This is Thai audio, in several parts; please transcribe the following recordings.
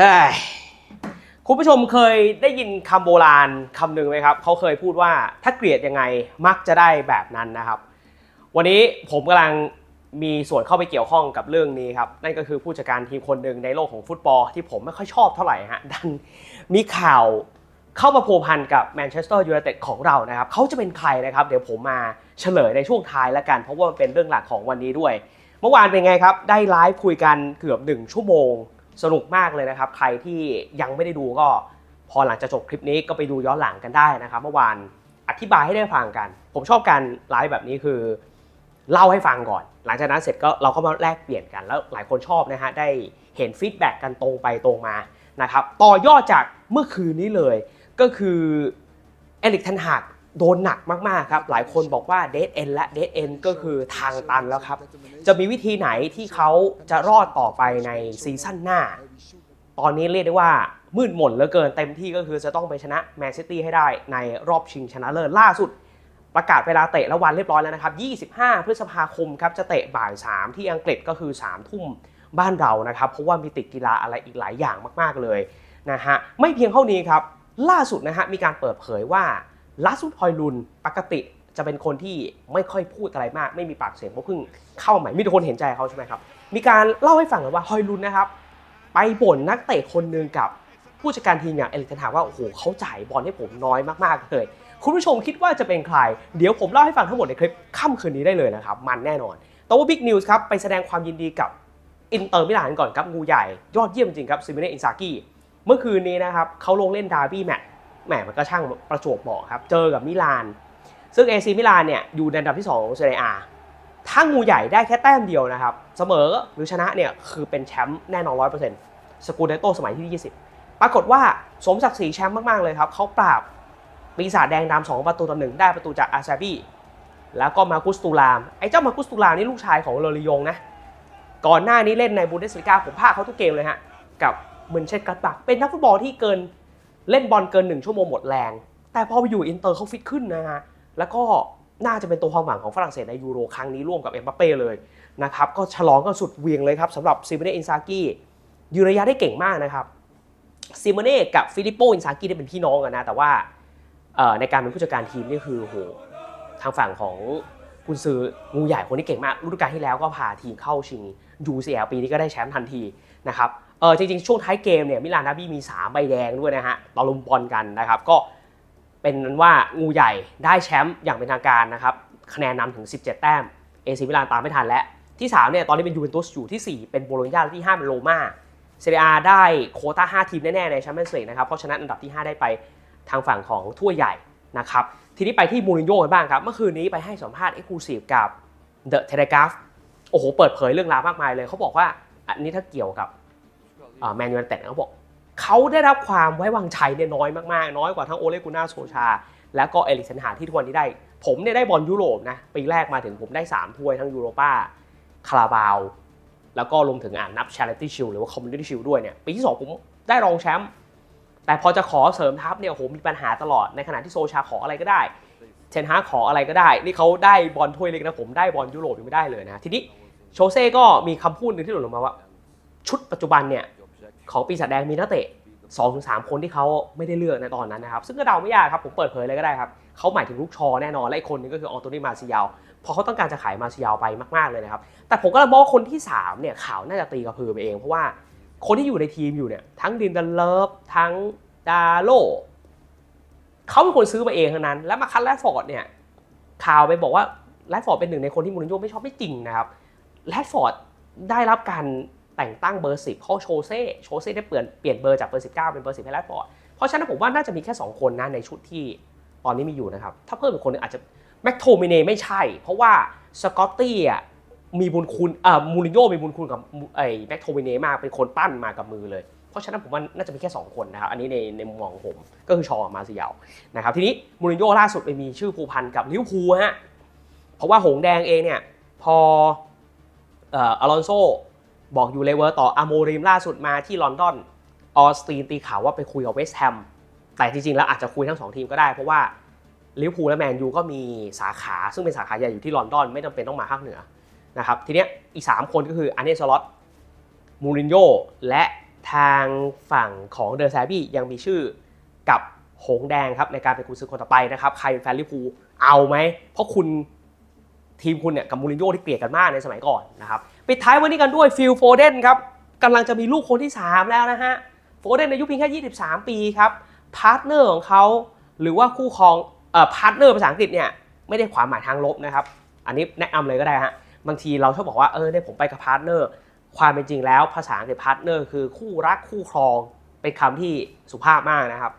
ฮ้ยคุณผู้ชมเคยได้ยินคำโบราณคำหนึ่งไหมครับเขาเคยพูดว่าถ้าเกลียดยังไงมักจะได้แบบนั้นนะครับ วันนี้ผมกำลังมีส่วนเข้าไปเกี่ยวข้องกับเรื่องนี้ครับนั่นก็คือผู้จัดการทีมคนหนึ่งในโลกของฟุตบอลที่ผมไม่ค่อยชอบเท่าไหร่ฮะดันมีข่าวเข้ามาพัวพันกับแมนเชสเตอร์ยูไนเต็ดของเรานะครับเขาจะเป็นใครนะครับ เดี๋ยวผมมาเฉลยในช่วงท้ายล้วกัน เพราะว่ามันเป็นเรื่องหลักของวันนี้ด้วย เมื่อวานเป็นไงครับ ได้ไลฟ์คุยกันเกือบ 1 ชั่วโมง สนุกมากเลยนะครับ ใครที่ยังไม่ได้ดูก็พอหลังจากจบคลิปนี้ก็ไปดูย้อนหลังกันได้นะครับ เมื่อวานอธิบายให้ได้ฟังกัน ผมชอบการไลฟ์แบบนี้คือเล่าให้ฟังก่อน หลังจากนั้นเสร็จก็เราก็มาแลกเปลี่ยนกันแล้วหลายคนชอบนะฮะได้เห็นฟีดแบ็กกันตรงไปตรงมานะครับต่อยอดจากเมื่อคืนนี้เลย ก็คือเอลิกทันหัก โดนหนักมากๆครับ หลายคนบอกว่าเด d เอนและเด d เอนก็คือทางตันแล้วครับ จะมีวิธีไหนที่เขาจะรอดต่อไปในซีซั่นหน้า ตอนนี้เรียกได้ว่ามืดหม่นเหลือเกินเต็มที่ก็คือจะต้องไปชนะแมนซิตี้ให้ได้ในรอบชิงชนะเลิศล่าสุด ประกาศเวลาเตะและวันเรียบร้อยแล้วนะครับ 25 พฤษภาคมครับจะเตะบ่าย 3 ที่อังกฤษก็คือ 3 ทุ่มบ้านเรานะครับ เพราะว่ามีติดกีฬาอะไรอีกหลายอย่างมาก ๆเลยนะฮะไม่เพียงเท่านี้ครับ ล่าสุดนะฮะมีการเปิดเผยว่า ลัสซุดฮอยลุนปกติจะเป็นคนที่ไม่ค่อยพูดอะไรมาก ไม่มีปากเสียงเพราะเพิ่งเข้าใหม่มีแต่คนเห็นใจเขาใช่ไหมครับ มีการเล่าให้ฟังเลยว่าฮอยลุนนะครับ ไปบ่นนักเตะคนหนึ่งกับผู้จัดการทีมอย่างเอลิกเทนฮากว่าโอ้โหเขาจ่ายบอลให้ผมน้อยมากๆเลยคุณผู้ชมคิดว่าจะเป็นใคร เดี๋ยวผมเล่าให้ฟังทั้งหมดในคลิปค่ำคืนนี้ได้เลยนะครับ มันแน่นอน แต่ว่าบิ๊กนิวส์ครับไปแสดงความยินดีกับอินเตอร์มิลานก่อนครับงูใหญ่ยอดเยี่ยมจริงครับซิมิเนอินซากิเมื่อคืนนี้นะครับเขาลงเล่นดาร์บี้แมตช์ แหมมันก็ช่างประจวบเหมาะครับ เจอกับมิลาน ซึ่งเอซีมิลานเนี่ยอยู่ในอันดับที่2ของเซเรียอาถ้างูใหญ่ได้แค่แต้มเดียวนะครับ เสมอหรือชนะเนี่ยคือเป็นแชมป์แน่นอน100%สกูเดโตสมัยที่ 20 ปรากฏว่าสมศักดิ์ศรีแชมป์มาก ๆ เลยครับ เขาปราบปีศาจแดงดำสองประตูต่อหนึ่งได้ประตูจากอาซาบีแล้วก็มาคุสตูลาม ไอ้เจ้ามาคุสตูลามนี่ลูกชายของเลอริยงนะ ก่อนหน้านี้เล่นในบูเดสลิก้าผมพาเขาทุกเกมเลยฮะ กับเมนเชสกัตบักเป็นนักฟุตบอลที่เกิน เล่นบอลเกิน1ชั่วโมงหมดแรง แต่พอไปอยู่อินเตอร์เขาฟิตขึ้นนะฮะแล้วก็น่าจะเป็นตัวความหวังของฝรั่งเศสในยูโรครั้งนี้ร่วมกับเอ็มบัปเป้เลยนะครับก็ฉลองกันสุดเวียงเลยครับสำหรับซิมเน่อินซากิยืนระยะได้เก่งมากนะครับซิมเน่กับฟิลิปโปอินซากิได้เป็นพี่น้องกันนะแต่ว่าในการเป็นผู้จัดการทีมนี่คือโหทางฝั่งของกุนซืองูใหญ่คนนี้เก่งมากฤดูกาลที่แล้วก็พาทีมเข้าชิง UCL ปีนี้ก็ได้แชมป์ทันทีนะครับ เออจริงๆ ช่วงท้ายเกมเนี่ยมิลานดาบี้มี 3 ใบแดงด้วยนะฮะตอลุมบอลกันนะครับ ก็เป็นนั้นว่างูใหญ่ได้แชมป์อย่างเป็นทางการนะครับคะแนนนำถึง 17 แต้มเอซิมิลานตามไม่ทันแล้ว ที่3เนี่ยตอนนี้เป็นยูเวนตุสอยู่ทีสี่ 4 เป็นโบโลญญาและที่ 5 เป็นโรม่าเซเรียได้โคต้า 5 ทีมแน่ ๆ ในแชมเปี้ยนส์ลีกนะครับ เพราะฉะนั้นอันดับที่ 5 ได้ไปทางฝั่งของถ้วยใหญ่นะครับ ทีนี้ไปที่มูรินโญ่กันบ้างครับ เมื่อคืนนี้ไปให้สัมภาษณ์เอ็กซ์คลูซีฟกับเดอะเทเลกราฟโอ้โห เปิดเผยเรื่องราวมากมายเลย เขาบอกว่าอันนี้ถ้าเกี่ยวกับ แมนยูไนเต็ดเขาบอกเขาได้รับความไว้วางใจเนี่ยน้อยมากๆ น้อยกว่าทั้งโอเลกุน่าโซชา แล้วก็เอลิกเซนหาที่ทุกวันนี้ได้ ผมเนี่ยได้บอลยุโรปนะปีแรกมาถึงผมได้ 3 ถ้วยทั้งยูโรป้าคาราบาว แล้วก็รวมถึงอ่านนับชาริตี้ชิลหรือว่าคอมมูนิตี้ชิลด้วยเนี่ยปีที่สองผมได้รองแชมป์แต่พอจะขอเสริมทัพเนี่ยโอ้โหมีปัญหาตลอดในขณะที่โซชาขออะไรก็ได้เทนฮาขออะไรก็ได้ นี่เขาได้บอลถ้วยเล็กนะผมได้บอลยุโรปยังไม่ได้เลยนะทีนี้โชเซ่ก็มีคำพูดหนึ่งที่หลุดออกมาว่า ชุดปัจจุบันเนี่ย ของปีศาจแดงมีนักเตะ2อถึงสคนที่เขาไม่ได้เลือกในตอนนั้นนะครับ ซึ่งก็เดาไม่ยากครับ ผมเปิดเผยเลยก็ได้ครับเขาหมายถึงลูกชอแน่นอน และอีกคนนึงก็คืออองโตนีมาซิยาลเพราะเขาต้องการจะขายมาซิยาลไปมาก ๆ เลยนะครับ แต่ผมก็เลยมองคนที่3เนี่ยข่าวน่าจะตีกระพือไปเอง เพราะว่าคนที่อยู่ในทีมอยู่เนี่ยทั้งดินดันเลิฟทั้งดาโลเขาเป็นคนซื้อมาเองทั้งนั้น แล้วมาคัดแรดฟอร์ดเนี่ยข่าวไปบอกว่าแรดฟอร์ดเป็นหนึ่งในคนที่มูรินโญ่ไม่ชอบไม่จริงนะครับแรดฟอร์ดได้รับการ แต่งตั้งเบอร์สิบเขาโชเซ่โชเซ่ได้เปลี่ยนเปลี่ยนเบอร์จากเบอร์สิบเก้าเป็นเบอร์สิบให้แรดฟอร์ดเพราะฉะนั้นผมว่าน่าจะมีแค่ 2 คนนะในชุดที่ตอนนี้มีอยู่นะครับ ถ้าเพิ่มอีกคนหนึงอาจจะแม็กโทมิเน่ไม่ใช่ เพราะว่าสกอตตี้อะมีบุญคุณอ่ามูรินโญ่มีบุญคุณกับไอ้แม็กโทมิเน่มากเป็นคนปั้นมากับมือเลย เพราะฉะนั้นผมว่าน่าจะมีแค่ 2 คนนะครับ อันนี้ในในมุมมองผมก็คือชอมาซิยาลนะครับทีนี้มูรินโญ่ล่าสุดไปมีชื่อผูพันกับลิเวอร์พูลฮะเพราะว่าหงแดงเองเนี่ยพออลอนโซ บอกอยู่เลเวอร์ต่ออาโมริมล่าสุดมาที่ลอนดอนออสตีนตีข่าวว่าไปคุยกับเวสต์แฮมแต่จริงๆ แล้วอาจจะคุยทั้งสองทีมก็ได้ เพราะว่าลิเวอร์พูลและแมนยูก็มีสาขาซึ่งเป็นสาขาใหญ่อยู่ที่ลอนดอนไม่จำเป็นต้องมาภาคเหนือนะครับทีเนี้ยอีก 3 คนก็คืออันเนสลอตมูรินโญ่และททางฝั่งของเดอร์แซบี้ยังมีชื่อกับหงแดงครับในการเป็นกุญซือคนต่อไปนะครับใครเป็นแฟนลิเวอร์พูลเอาไหมเพราะคุณทีมคุณเนี่ยกับมูรินโญ่ที่เกลียดกันมากในสมัยก่อนนะครับปิดท้ายวันนี้กันด้วยฟิลโฟเดนครับกำลังจะมีลูกคนที่ 3 แล้วนะฮะโฟเดนอายุเพียงแค่ 23 ปีครับพาร์ทเนอร์ของเขาหรือว่าคู่ครองเอ่อพาร์ทเนอร์ภาษาอังกฤษเนี่ยไม่ได้ความหมายทางลบนะครับ อันนี้แนะนำเลยก็ได้ฮะบางทีเราชอบบอกว่าเออเนี่ยผมไปกับพาร์ทเนอร์ความเป็นจริงแล้วภาษาอังกฤษพาร์ทเนอร์คือคู่รักคู่ครองเป็นคำที่สุภาพมากนะครับ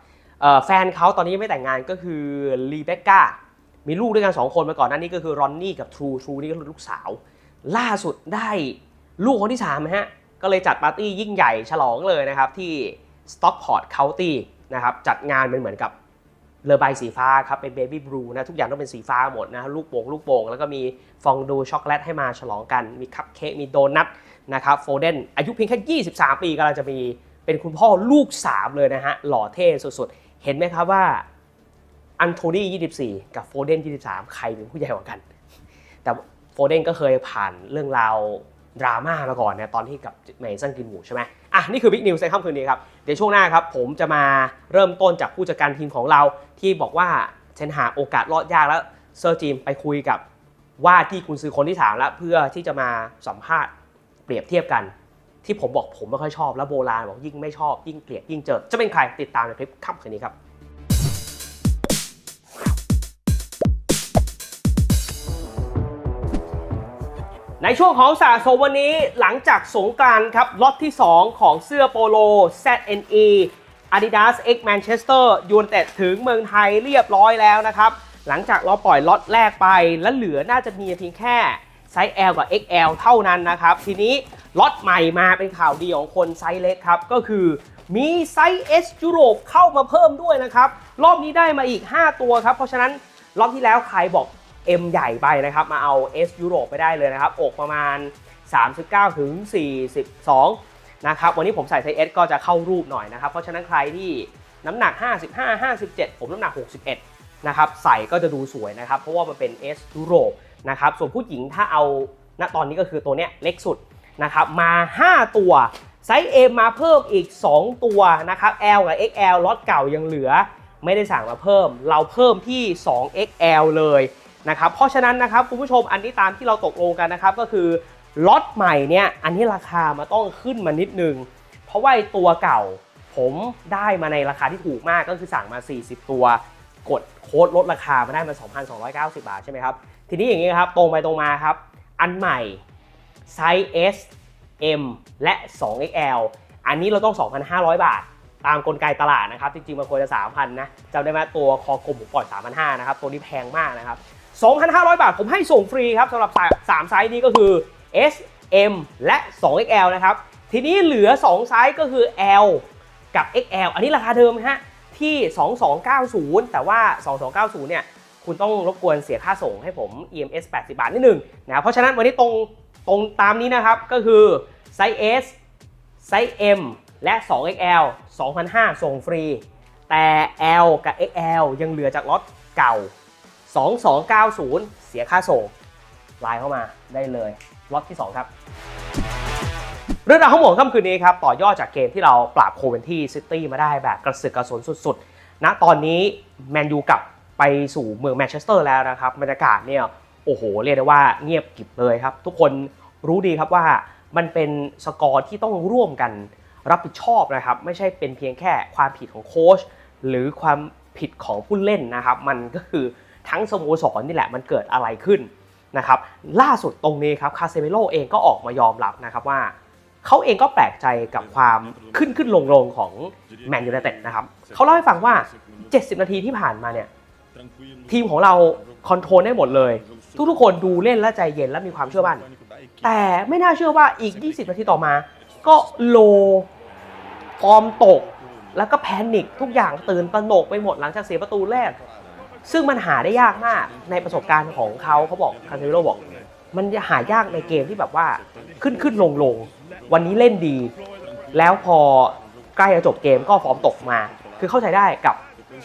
แฟนเขาตอนนี้ไม่แต่งงานก็คือรีเบคก้ามีลูกด้วยกัน 2 คนมาก่อนหน้านี้ก็คือรอนนี่กับทรูทรูนี่ก็คือลูกสาว ล่าสุดได้ลูกคนที่3นะฮะก็เลยจัดปาร์ตี้ยิ่งใหญ่ฉลองเลยนะครับที่ Stockport County นะครับจัดงานเป็นเหมือนกับเรือใบสีฟ้าครับเป็นเบบี้บลูนะทุกอย่างต้องเป็นสีฟ้าหมดนะลูกโป่งลูกโป่งแล้วก็มีฟองดูช็อกโกแลตให้มาฉลองกัน มีคัพเค้กมีโดนัทนะครับโฟเดนอายุเพียงแค่ 23 ปีกำลังจะมีเป็นคุณพ่อลูก 3 เลยนะฮะหล่อเท่สุดๆ เห็นไหมครับว่าอันโทนี่ 24 กับโฟเดน 23 ใครเป็นผู้ใหญ่กว่ากัน แต่ โฟเดนก็เคยผ่านเรื่องราวดราม่ามาก่อนเนี่ยตอนที่กับเมสันกินหมูใช่ไหมอะนี่คือบิ๊กนิวส์ในค่ำคืนนี้ครับ เดี๋ยวช่วงหน้าครับ ผมจะมาเริ่มต้นจากผู้จัดการทีมของเราที่บอกว่าเชนหาโอกาสรอดยากแล้วเซอร์จีมไปคุยกับว่าที่คุณซื้อคนที่ถามแล้ว เพื่อที่จะมาสัมภาษณ์เปรียบเทียบกัน ที่ผมบอกผมไม่ค่อยชอบแล้วโบราณบอกยิ่งไม่ชอบยิ่งเกลียดยิ่งเจอจะเป็นใครติดตามในคลิปค่ำคืนนี้ครับ ในช่วงของสะสมวันนี้หลังจากสงกานต์ครับล็อตที่ 2 ของเสื้อโปโล ZNE Adidas X Manchester United ถึงเมืองไทยเรียบร้อยแล้วนะครับ หลังจากเราปล่อยล็อตแรกไป และเหลือน่าจะมีเพียงแค่ไซส์ L กับ XL เท่านั้นนะครับ ทีนี้ล็อตใหม่มาเป็นข่าวดีของคนไซส์เล็กครับ ก็คือมีไซส์ S ยุโรปเข้ามาเพิ่มด้วยนะครับ รอบนี้ได้มาอีก 5 ตัวครับ เพราะฉะนั้นรอบที่แล้วใครบอก M ใหญ่ไปนะครับ มาเอา S ยุโรปไปได้เลยนะครับ อกประมาณ 39ถึง42 นะครับ วันนี้ผมใส่ไซส์ S ก็จะเข้ารูปหน่อยนะครับ เพราะฉะนั้นใครที่น้ำหนัก 55 57 ผมน้ำหนัก 61 นะครับ ใส่ก็จะดูสวยนะครับ เพราะว่ามันเป็น S ยุโรปนะครับ ส่วนผู้หญิงถ้าเอาณตอนนี้ก็คือตัวเนี้ยเล็กสุดนะครับ มา 5 ตัวไซส์ M มาเพิ่มอีก 2 ตัวนะครับ L กับ XL ล็อตเก่ายังเหลือ ไม่ได้สั่งมาเพิ่ม เราเพิ่มที่ 2XL เลย นะครับเพราะฉะนั้นนะครับคุณผู้ชมอันนี้ตามที่เราตกลงกันนะครับก็คือล็อตใหม่เนี่ยอันนี้ราคามาต้องขึ้นมานิดนึง เพราะว่าไอตัวเก่าผมได้มาในราคาที่ถูกมากก็คือสั่งมา 40 ตัว กดโค้ดลดราคามาได้มา 2,290 บาทใช่ไหมครับ ทีนี้อย่างนี้ครับตรงไปตรงมาครับ อันใหม่ไซส์ S M และ 2XL อันนี้เราต้อง 2,500 บาท ตามกลไกตลาดนะครับ จริงๆมันควรจะ 3,000 นะจำได้ไหมตัวคอกลมผมปล่อย 3,500 นะครับ ตัวนี้แพงมากนะครับ 2,500 บาทผมให้ส่งฟรีครับสำหรับ 3 ไซส์นี้ก็คือ S M และ 2XL นะครับ ทีนี้เหลือ 2 ไซส์ก็คือ L กับ XL อันนี้ราคาเดิมนะฮะที่ 2290 แต่ว่า 2290 เนี่ย คุณต้องรบกวนเสียค่าส่งให้ผม EMS 80 บาทนิดหนึ่งนะเพราะฉะนั้นวันนี้ตรงตรงตามนี้นะครับ ก็คือไซส์ S ไซส์ M และ 2XL 2,500ส่งฟรี แต่ L กับ XL ยังเหลือจากล็อตเก่า 2290 เสียค่าส่งไลน์เข้ามาได้เลยล็อตที่ 2 ครับ เรื่องราวทั้งหมดค่ำคืนนี้ครับ ต่อยอดจากเกมที่เราปราบโคเวนที่ซิตี้มาได้แบบกระสึกกระสนสุดๆณตอนนี้แมนยูกลับไปสู่เมืองแมนเชสเตอร์แล้วนะครับบรรยากาศเนี่ยโอ้โห เรียกได้ว่าเงียบกิบเลยครับ ทุกคนรู้ดีครับว่ามันเป็นสกอร์ที่ต้องร่วมกันรับผิดชอบนะครับ ไม่ใช่เป็นเพียงแค่ความผิดของโค้ชหรือความผิดของผู้เล่นนะครับ มันก็คือ ทั้งสโมสรนี่แหละมันเกิดอะไรขึ้นนะครับล่าสุดตรงนี้ครับคาเซเมโลเองก็ออกมายอมรับนะครับว่าเขาเองก็แปลกใจกับความขึ้นขึ้นลงลงของแมนยูไนเต็ดนะครับเขาเล่าให้ฟังว่า 70 นาทีที่ผ่านมาเนี่ยทีมของเราคอนโทรลได้หมดเลย ทุกๆคนดูเล่นและใจเย็นและมีความเชื่อมั่น แต่ไม่น่าเชื่อว่าอีก 20 นาทีต่อมา ก็โลฟอร์มตก แล้วก็แพนิคทุกอย่างตื่นตระหนกไปหมดหลังจากเสียประตูแรก ซึ่งมันหาได้ยากมากในประสบการณ์ของเขาเขาบอกคาเซมิโลบอก มันจะหายากในเกมที่แบบว่าขึ้นขึ้นลงลงวันนี้เล่นดี แล้วพอใกล้จะจบเกมก็ฟอร์มตกมา คือเข้าใจได้กับ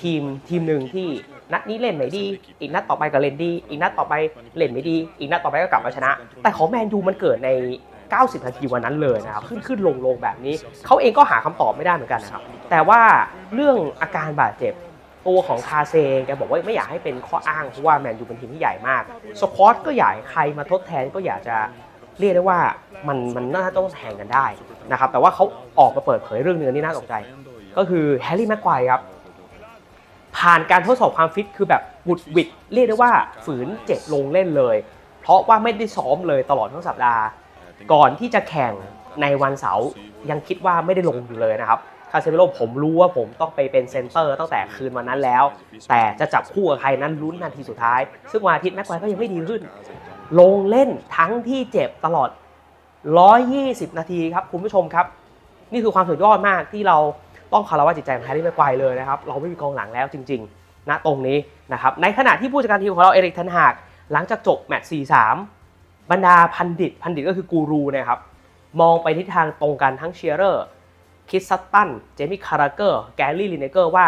ทีมทีมหนึ่งที่นัดนี้เล่นไม่ดี อีกนัดต่อไปก็เล่นดี อีกนัดต่อไปเล่นไม่ดี อีกนัดต่อไปก็กลับมาชนะ แต่ของแมนยูมันเกิดใน 90 นาทีวันนั้นเลยนะครับ ขึ้นขึ้นลงลงแบบนี้ เขาเองก็หาคำตอบไม่ได้เหมือนกันนะครับ แต่ว่าเรื่องอาการบาดเจ็บ ตัวของคาเซเองแกบอกว่าไม่อยากให้เป็นข้ออ้างเพราะว่าแมนยูเป็นทีมที่ใหญ่มาก สควอตก็ใหญ่ใครมาทดแทนก็อยากจะเรียกได้ว่ามันมันน่าต้องแทงกันได้นะครับแต่ว่าเขาออกมาเปิดเผยเรื่องหนึงอันนี่น่าตกใจ ก็คือแฮร์รี่แม็กควายครับผ่านการทดสอบความฟิตคือแบบบุดวิดเรียกได้ว่าฝืนเจ็บลงเล่นเลย เพราะว่าไม่ได้ซ้อมเลยตลอดทั้งสัปดาห์ ก่อนที่จะแข่งในวันเสาร์ยังคิดว่าไม่ได้ลงอยู่เลยนะครับาเซเมโลผมรู้ว่าผมต้องไปเป็นเซนเตอร์ตั้งแต่คืนวันนั้นแล้ว แต่จะจับคู่กับใครนั้นลุ้นนาทีสุดท้าย ซึ่งวันอาทิตย์แม็กควายก็ยังไม่ดีขึ้น ลงเล่นทั้งที่เจ็บตลอด 120 นาทีครับคุณผู้ชมครับ นี่คือความสุดยอดมากที่เราต้องคารวะจิตใจของแฮร์รี่แม็กควายเลยนะครับเราไม่มีกองหลังแล้วจริง ๆ ณตรงนี้นะครับในขณะที่ผู้จัดการทีมของเราเอริกเทนฮากหลังจากจบแมตช์4-3บรรดาพันดิตพันดิตก็คือกูรูนะครับมองไปทิศทางตรงกันทั้งเชียร์เรอร์ คิดซัตตัน เจมี่คาราเกอร์ แกลลี่ลินเนเกอร์ว่า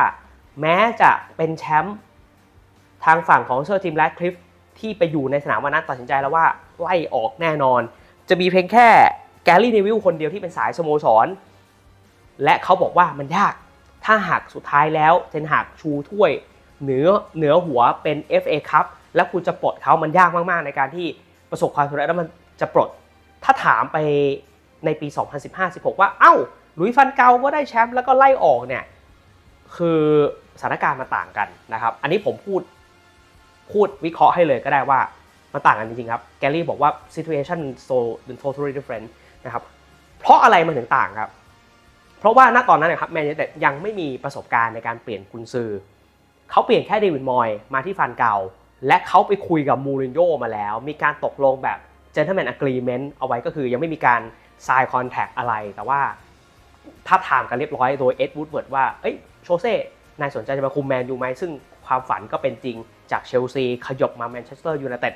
แม้จะเป็นแชมป์ทางฝั่งของเซอร์จิมแรดคลิฟที่ไปอยู่ในสนามวันนั้นตัดสินใจแล้วว่าไล่ออกแน่นอน จะมีเพียงแค่แกลลี่เนวิลคนเดียวที่เป็นสายสโมสร และเขาบอกว่ามันยาก ถ้าหากสุดท้ายแล้วเทนหากชูถ้วยเหนือเหนือหัวเป็น FA ครับแล้วคุณจะปลดเขามันยากมาก ๆ ในการที่ประสบความสำเร็จแล้วมันจะปลด ถ้าถามไปในปี 2015-16 ว่า เอ้า ลุยฟันเกาก็ได้แชมป์แล้วก็ไล่ออกเนี่ยคือสถานการณ์มันต่างกันนะครับ อันนี้ผมพูดพูดวิเคราะห์ให้เลยก็ได้ว่ามันต่างกันจริงๆครับ แกลลี่บอกว่า situation so totally different นะครับ เพราะอะไรมันถึงต่างครับ เพราะว่าณตอนนั้นนะครับแมนยูไนเต็ดยังไม่มีประสบการณ์ในการเปลี่ยนกุนซือ เขาเปลี่ยนแค่เดวิดมอยมาที่ฟันเก่า และเขาไปคุยกับมูรินโญ่มาแล้ว มีการตกลงแบบ gentleman agreement เอาไว้ก็คือยังไม่มีการ sign contract อะไร แต่ว่า ถ้าถามกันเรียบร้อยโดยเอ็ดวูดเวิร์ดว่า เอ้ยโชเซ่นายสนใจจะมาคุมแมนยูไหมซึ่งความฝันก็เป็นจริงจากเชลซีขยบมาแมนเชสเตอร์ยูไนเต็ด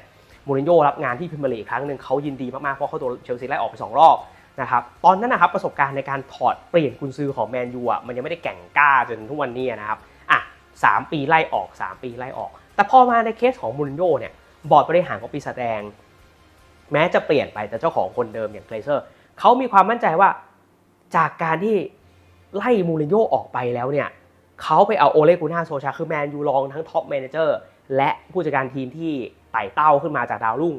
มูรินโญ่รับงานที่พรีเมียร์ลีกครั้งหนึ่งเขายินดีมากๆ เพราะเขาโดนเชลซีไล่ออกไปสองรอบนะครับตอนนั้นนะครับประสบการณ์ในการถอดเปลี่ยนกุนซือของแมนยูอะมันยังไม่ได้แก่งกล้าจนทุกวันนี้นะครับอะสามปีไล่ออก 3 ปีไล่ออก แต่พอมาในเคสของมูรินโญ่เนี่ยบอร์ดบริหารของปีศาจแดง แม้จะเปลี่ยนไปแต่เจ้าของคนเดิมอย่างเกรเซอร์เขามีความมั่นใจว่า จากการที่ไล่มูรินโญ่ออกไปแล้วเนี่ยเขาไปเอาโอเลกูน่าโซชาคือแมนยูลองทั้งท็อปแมเนเจอร์และผู้จัดการทีมที่ไต่เต้าขึ้นมาจากดาวรุ่ง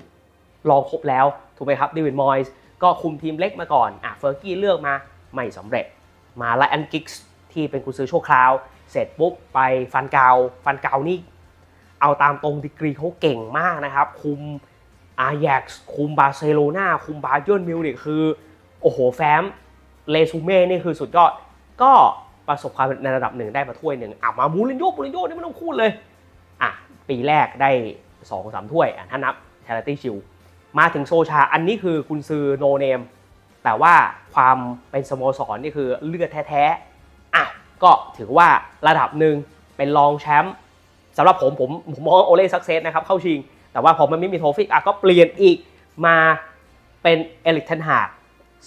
ลองครบแล้ว ถูกไหมครับเดวิดมอยส์ก็คุมทีมเล็กมาก่อนอะเฟอร์กี้เลือกมาไม่สำเร็จ มาไลอันกิกส์ที่เป็นกุญซื้อชั่วคราว เสร็จปุ๊บไปฟันเกาฟันเกานี่ เอาตามตรงดีกรีเขาเก่งมากนะครับ คุมอาแยกคุมบาร์เซโลนาคุมบาเยิร์นมิวนิกคือ โอ้โหแฟ้ม เรซูเม่นี่คือสุดยอด ก็ประสบความในระดับหนึ่งได้มาถ้วยหนึ่งอะมามูรินโญ่มูรินโญ่นี่ไม่ต้องพูดเลยอะปีแรกได้สองสามถ้วยอะถ้านับชาริตี้ชิลมาถึงโซชาอันนี้คือคุณซือโนเนม แต่ว่าความเป็นสโมสรนี่คือเลือดแท้ๆอะก็ถือว่าระดับหนึ่งเป็นรองแชมป์สำหรับผมผมผมมองโอเล่ซักเซสนะครับเข้าชิง แต่ว่าพอมันไม่มีโทฟิกอะก็เปลี่ยนอีกมาเป็นเอลิกเทนฮาก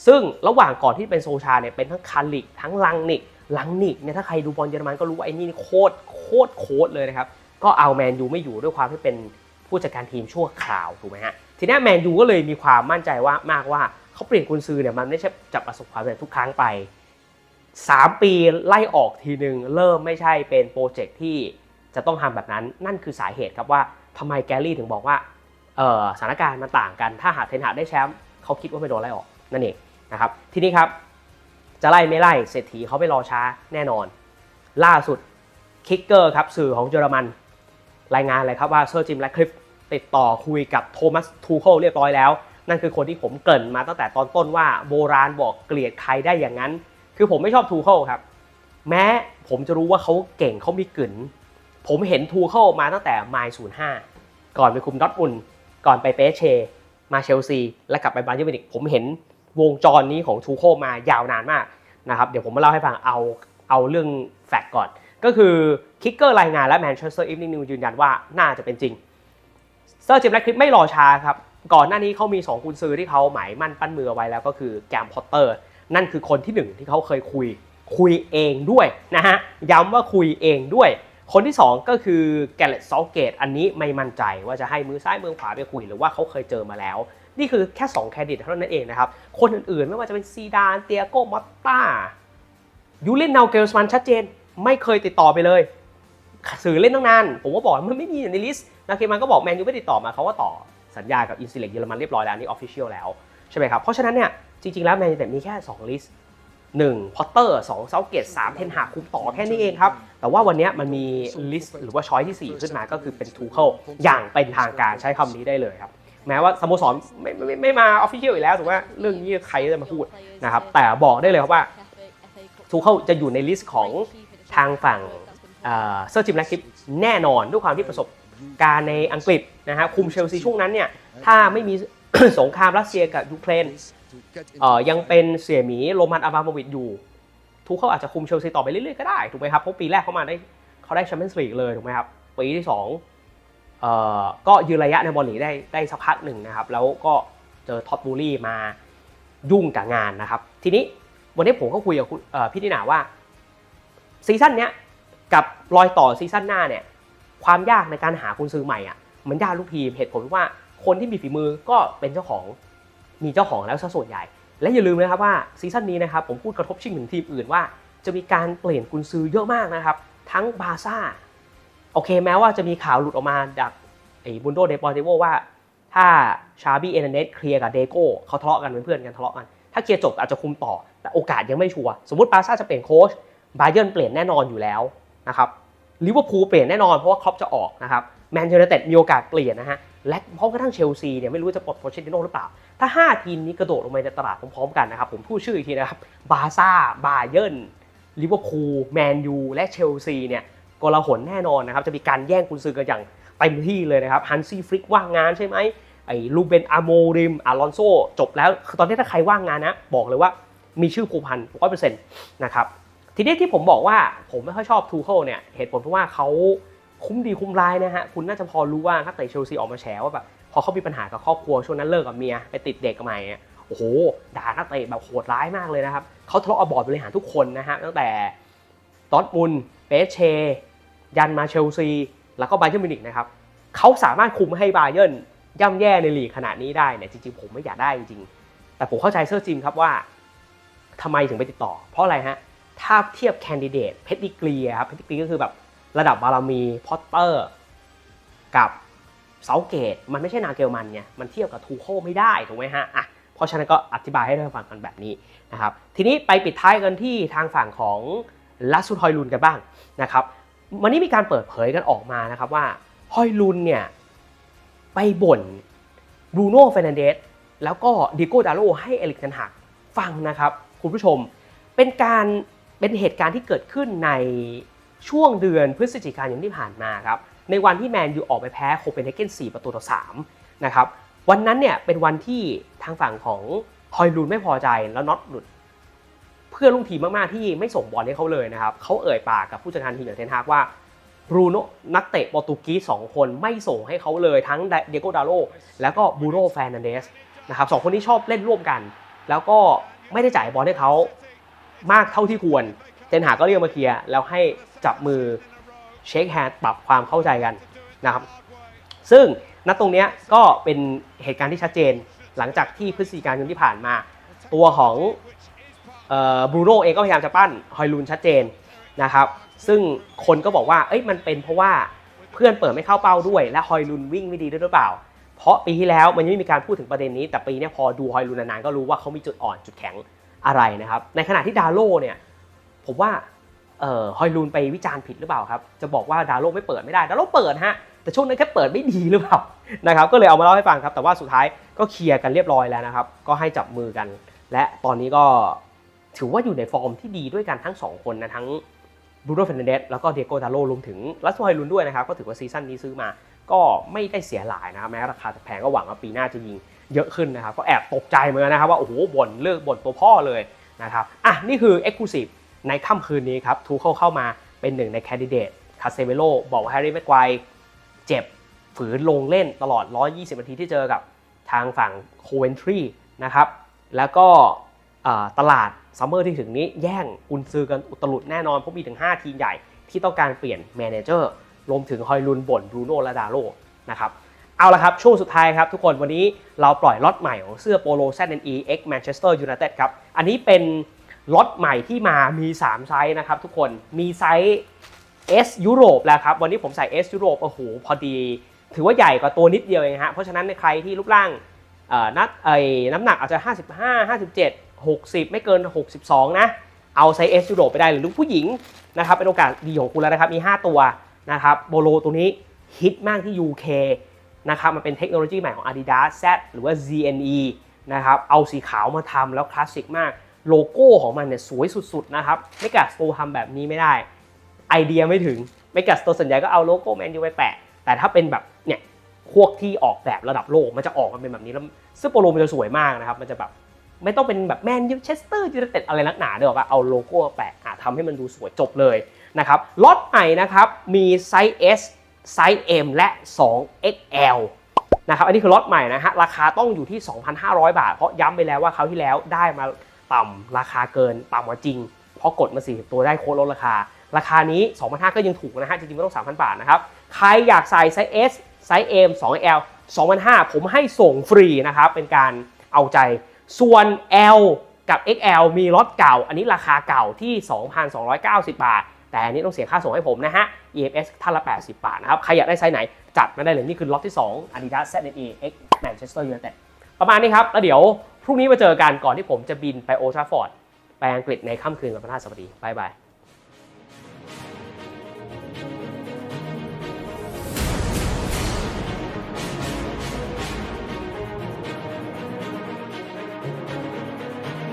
ซึ่งระหว่างก่อนที่เป็นโซชาเนี่ยเป็นทั้งคันลิกทั้งลังนิกลังนิกเนี่ยถ้าใครดูบอลเยอรมันก็รู้ว่าไอ้นี่โคตรโคตรโคตรเลยนะครับ ก็เอาแมนยูไม่อยู่ด้วยความที่เป็นผู้จัดการทีมชั่วคราวถูกไหมฮะทีนี้แมนยูก็เลยมีความมั่นใจว่ามากว่าเขาเปลี่ยนกุนซือเนี่ยมันไม่ใช่จะประสบความสำเร็จทุกครั้งไป 3 ปีไล่ออกทีหนึ่งเริ่มไม่ใช่เป็นโปรเจกต์ที่จะต้องทำแบบนั้นนั่นคือสาเหตุครับว่าทำไมแกลลี่ถึงบอกว่าสถานการณ์มันต่างกันถ้าหากเทนหาได้แชมป์เขาคิดว่าไม่โดนไล่ออกนั่นเอง นะครับทีนี้ครับจะไล่ไม่ไล่เศรษฐีเขาไม่รอช้าแน่นอน ล่าสุดคิกเกอร์ครับสื่อของเยอรมัน รายงานเลยครับว่าเซอร์จิมและคลิฟติดต่อคุยกับโทมัสทูเคิลเรียบร้อยแล้ว นั่นคือคนที่ผมเกริ่นมาตั้งแต่ตอนต้นว่าโบราณบอกเกลียดใครได้อย่างนั้น คือผมไม่ชอบทูเคิลครับ แม้ผมจะรู้ว่าเขาเก่งเขามีกลิ่นผมเห็นทูเคิลมาตั้งแต่ไมล์ศูนย์ห้าก่อนไปคุมดอทมุนก่อนไปเปเช มาเชลซี และกลับไปบาเยิร์มิวนิกผมเห็น วงจรนี้ของทูเคิลมายาวนานมากนะครับเดี๋ยวผมมาเล่าให้ฟังเอาเอาเรื่องแฟกต์ก่อน ก็คือคิกเกอร์รายงานและแมนเชสเตอร์อีฟนิ่งนิวยืนยันว่าน่าจะเป็นจริงเซอร์จิมและคลิปไม่รอช้าครับ ก่อนหน้านี้เขามี 2 กุนซือที่เขาหมายมั่นปั้นมือไว้แล้วก็คือแกมพอตเตอร์ นั่นคือคนที่ 1 ที่เขาเคยคุยคุยเองด้วยนะฮะย้ำว่าคุยเองด้วย คนที่ 2 ก็คือแกลเลตซอลเกตอันนี้ไม่มั่นใจว่าจะให้มือซ้ายมือขวาไปคุยหรือว่าเขาเคยเจอมาแล้ว นี่คือแค่ 2 แคนดิตเท่านั้นเองนะครับ คนอื่นๆ ไม่ว่าจะเป็นซีดาน เตียโกมอตตายูเล่นนาวเกลสมันชัดเจน ไม่เคยติดต่อไปเลย สื่อเล่นตั้งนาน ผมก็บอกมันไม่มีอยู่ในลิสต์นาเคมันก็บอกแมนยูไม่ติดต่อมาเขาก็ต่อสัญญากับอินซิเล็กเยอรมันเรียบร้อยแล้วอันนี่ออฟฟิเชียลแล้วใช่ไหมครับ เพราะฉะนั้นเนี่ยจริง ๆ แล้วแมนยูแต่มีแค่ 2 ลิสต์หนึ่งพอตเตอร์สองเซาเกตสามเทนหาคุมต่อแค่นี้เองครับ แต่ว่าวันนี้มันมีลิสต์หรือว่าช้อยที่ 4 ขึ้นมาก็คือเป็นทูเคิลอย่างเป็นทางการใช้คำนี้ได้เลยครับ แม้ว่าสโมสรไม่ไม่ไม่ไม่มาออฟฟิเชียลอีกแล้วถูกไหมเรื่องนี้ใครจะมาพูดนะครับแต่บอกได้เลยครับว่าทูเคิลจะอยู่ในลิสต์ของทางฝั่งเซอร์จิมแลคลิปแน่นอนด้วยความที่ประสบการณ์ในอังกฤษนะฮะคุมเชลซีช่วงนั้นเนี่ยถ้าไม่มีสงครามรัสเซียกับยูเครนเอ่อยังเป็นเสี่ยหมีโรมันอาบราโมวิชอยู่ทูเขาอาจจะคุมเชลซีต่อไปเรื่อยๆก็ได้ถูกไหมครับเพราะปีแรกเขามาได้เขาได้แชมเปี้ยนส์ลีกเลยถูกไหมครับปีที่สองเอ่อ ก็ยืนระยะในบอลลีได้ได้สักพักหนึ่งนะครับ แล้วก็เจอท็อตบูลลี่มายุ่งกับงานนะครับ ทีนี้วันนี้ผมก็คุยกับพี่ดินาว่าซีซั่นเนี้ยกับรอยต่อซีซั่นหน้าเนี่ยความยากในการหาคุณซื้อใหม่อะมันยากลูกทีมเหตุผลว่าคนที่มีฝีมือก็เป็นเจ้าของมีเจ้าของแล้วซะส่วนใหญ่ และอย่าลืมนะครับว่าซีซั่นนี้นะครับผมพูดกระทบชิงถึงทีมอื่นว่า จะมีการเปลี่ยนกุนซือเยอะมากนะครับ ทั้งบาซ่า โอเคแม้ว่าจะมีข่าวหลุดออกมาจากไอ้บุนโดเดปอร์ติโวว่า ถ้าชาบี้เอเนเนสเคลียร์กับเดโก้เขาทะเลาะกันเป็นเพื่อนกันทะเลาะกัน ถ้าเคลียร์จบอาจจะคุมต่อ แต่โอกาสยังไม่ชัวร์สมมติบาร์ซ่าจะเปลี่ยนโค้ชบาเยิร์นเปลี่ยนแน่นอนอยู่แล้วนะครับลิเวอร์พูลเปลี่ยนแน่นอนเพราะว่าครอปจะออกนะครับแมนยูไนเต็ดมีโอกาสเปลี่ยนนะฮะและเพราะกระทั่งเชลซีเนี่ยไม่รู้จะปลดโปรเชติโนหรือเปล่า ถ้า 5 ทีมนี้กระโดดลงมาในตลาดพร้อมๆกันนะครับผมพูดชื่ออีกทีนะครับบาร์ซ่าบาเยิร์นลิเวอร์พูลแมนยูและเชลซีเนี่ย กลาหนแน่นอนนะครับจะมีการแย่งกุญซือกันอย่างเต็มที่เลยนะครับฮันซี่ฟริกว่างงานใช่ไหมไอ้ลูเบนอาโมริมอารอนโซจบแล้วคือตอนนี้ถ้าใครว่างงานนะ บอกเลยว่ามีชื่อผูพันร้อยเปอร์เซ็นต์นะครับทีนี้ที่ผมบอกว่าผมไม่ค่อยชอบทูเคิลเนี่ยเหตุผลเพราะว่าเขาคุ้มดีคุ้มร้ายนะฮะคุณน่าจะพอรู้ว่านักเตะเชลซีออกมาแฉว่าแบบพอเขามีปัญหากับครอบครัวช่วงนั้นเลิกกับเมียไปติดเด็กใหม่โอ้โหด่านักเตะแบบโหดร้ายมากเลยนะครับเขาทะเลาะบอร์ดบริหารทุกคนนะฮะตั้งแต่ดอร์ทมุนเปเช ยันมาเชลซี แล้วก็ไบเยิร์นมิวนิกนะครับเขาสามารถคุมให้ไบเยิร์นย่ำแย่ในลีกขนาดนี้ได้เนี่ยจริงๆผมไม่อยากได้จริงแต่ผมเข้าใจเซอร์จิมครับว่าทำไมถึงไปติดต่อ เพราะอะไรฮะถ้าเทียบแคนดิเดตเพดิกรีครับเพดิกรีก็คือแบบระดับบารมีพอตเตอร์กับเซาเกตมันไม่ใช่นาเกลมันไงมันเทียบกับทูโคไม่ได้ถูกไหมฮะอะเพราะฉะนั้นก็อธิบายให้ท่านฟังกันแบบนี้นะครับทีนี้ไปปิดท้ายกันที่ทางฝั่งของลัสซูทอยลุนกันบ้างนะครับ วันนี้มีการเปิดเผยกันออกมานะครับว่าฮอยลุนเนี่ยไปบ่นบรูโน่เฟรนันเดสแล้วก็ดิโก้ดาโลให้เอลิกเทนหักฟังนะครับ คุณผู้ชมเป็นการเป็นเหตุการณ์ที่เกิดขึ้นในช่วงเดือนพฤศจิกายนที่ผ่านมาครับในวันที่แมนยูออกไปแพ้โคเปนเฮเกน4 ประตูต่อ3นะครับวันนั้นเนี่ยเป็นวันที่ทางฝั่งของฮอยลุนไม่พอใจแล้วน็อตหลุด พื่อนลุงทีมมากๆที่ไม่ส่งบอลให้เขาเลยนะครับเขาเอ่ยปากกับผู้จัดการทีมอย่างเทนฮากว่าบรูโนนักเตะโปรตุกีสสองคนไม่ส่งให้เขาเลยทั้งเดโกดาโลแล้วก็บูโรแฟนันเดสนะครับสองคนนี้ชอบเล่นร่วมกัน แล้วก็ไม่ได้จ่ายบอลให้เขามากเท่าที่ควรเทนฮากก็เรียกมาเคลียร์แล้วให้จับมือเช็คแฮนด์ปรับความเข้าใจกันนะครับซึ่งณตรงนี้ก็เป็นเหตุการณ์ที่ชัดเจนหลังจากที่พฤศจิกายนที่ผ่านมา ตัวของ บรูโน่เองก็พยายามจะปั้นฮอยลูนชัดเจนนะครับซึ่งคนก็บอกว่าเอ้ยมันเป็นเพราะว่าเพื่อนเปิดไม่เข้าเป้าด้วย และฮอยลูนวิ่งไม่ดีด้วยหรือเปล่า เพราะปีที่แล้วมันยังไม่มีการพูดถึงประเด็นนี้ แต่ปีนี้พอดูฮอยลูนนานๆก็รู้ว่าเขามีจุดอ่อนจุดแข็งอะไรนะครับ ในขณะที่ดาโลเนี่ยผมว่าฮอยลูนไปวิจารณ์ผิดหรือเปล่าครับ จะบอกว่าดาโลไม่เปิดไม่ได้ ดาโลเปิดฮะ แต่ช่วงนั้นแค่เปิดไม่ดีหรือเปล่านะครับ ก็เลยเอามาเล่าให้ฟังครับ แต่ว่าสุดท้ายก็เคลียร์กันเรียบร้อยแล้วนะครับ ก็ให้จับมือกัน และตอนนี้ก็ ถือว่าอยู่ในฟอร์มที่ดีด้วยกันทั้งสองคนนะทั้งบูโน่เฟนเดสแล้วก็เดโกดาโลรวมถึงลัสโซไฮลุนด้วยนะครับ ก็ถือว่าซีซั่นนี้ซื้อมาก็ไม่ได้เสียหลายนะครับแม้ราคาจะแพงก็หวังว่าปีหน้าจะยิงเยอะขึ้นนะครับ ก็แอบตกใจเหมือนกันนะครับว่าโอ้โหบ่นเลิกบ่นตัวพ่อเลยนะครับอะนี่คือ Exclusive ในค่ำคืนนี้ครับทูเข้าเข้ามาเป็นหนึ่งในแคนดิเดตคาเซเวโลบอกว่าแฮร์รี่แม็กไกวเจ็บฝืนลงเล่นตลอด 120 นาทีที่เจอกับทางฝั่งโคเวนทรีนะครับแล้วก็ ตลาดซัมเมอร์ที่ถึงนี้แย่งกุนซือกันอุตลุดแน่นอนเพราะมีถึง 5 ทีมใหญ่ที่ต้องการเปลี่ยนแมเนเจอร์รวมถึงฮอยลุนบ่นบรูโน่และดาโลนะครับเอาละครับ ช่วงสุดท้ายครับ ทุกคนวันนี้เราปล่อยล็อตใหม่ของเสื้อโปโล ZNE X Manchester United ครับ อันนี้เป็นล็อตใหม่ที่มามี 3 ไซส์นะครับทุกคนมีไซส์ S ยุโรปแล้วครับ วันนี้ผมใส่ S ยุโรปโอ้โหพอดี ถือว่าใหญ่กว่าตัวนิดเดียวเองฮะเพราะฉะนั้นในใครที่รูปร่างเอ่อนัดเอ้น้ำหนักอาจจะ 55 57 60 ไม่เกิน 62 นะ เอาไซส์ S ยุโรปไปได้หรือลูกผู้หญิงนะครับเป็นโอกาสดีของคุณแล้วนะครับมี 5 ตัวนะครับโบโลตัวนี้ฮิตมากที่ UK นะครับมันเป็นเทคโนโลยีใหม่ของ Adidas Z หรือว่า ZNE นะครับเอาสีขาวมาทำแล้วคลาสสิกมากโลโก้ของมันเนี่ยสวยสุดๆนะครับไม่กัสโตทำแบบนี้ไม่ได้ ไอเดียไม่ถึงไม่กัสโตส่วนใหญ่ก็เอาโลโก้แมนยูไปแปะ แต่ถ้าเป็นแบบเนี่ยพวกที่ออกแบบระดับโลกมันจะออกมาเป็นแบบนี้แล้วเสื้อโปโลมันจะสวยมากนะครับมันจะแบบ ไม่ต้องเป็นแบบแมนยูเชสเตอร์ยูไนเต็ดอะไรนักหนาเดี๋ยวว่าเอาโลโก้แปะอะทำให้มันดูสวยจบเลยนะครับล็อตใหม่นะครับมีไซส์ S ไซส์ M และ 2XL นะครับอันนี้คือล็อตใหม่นะฮะราคาต้องอยู่ที่ 2,500 บาท เพราะย้ำไปแล้วว่าคราที่แล้วได้มาต่ำราคาเกินต่ำกว่าจริง เพราะกดมา 40 ตัวได้โค้ดลดราคา ราคานี้ 2,500 ก็ยังถูกนะฮะจริงๆไม่ต้อง 3,000 บาทนะครับ ใครอยากใส่ไซส์ S ไซส์ M 2L 2,500 ผมให้ส่งฟรีนะครับเป็นการเอาใจ ส่วน L กับ XL มีรถเก่า อันนี้ราคาเก่าที่ 2,290 บาท แต่อันนี้ต้องเสียค่าส่งให้ผมนะฮะ EMS ท่านละ 80 บาทนะครับ ใครอยากได้ไซส์ไหนจัดมาได้เลย นี่คือล็อตที่ 2 Adidas ZNE X Manchester United ประมาณนี้ครับ แล้วเดี๋ยวพรุ่งนี้มาเจอกันก่อนที่ผมจะบินไปโอชาฟอร์ด ไปอังกฤษในค่ำคืนวันพฤหัสบดีบายบาย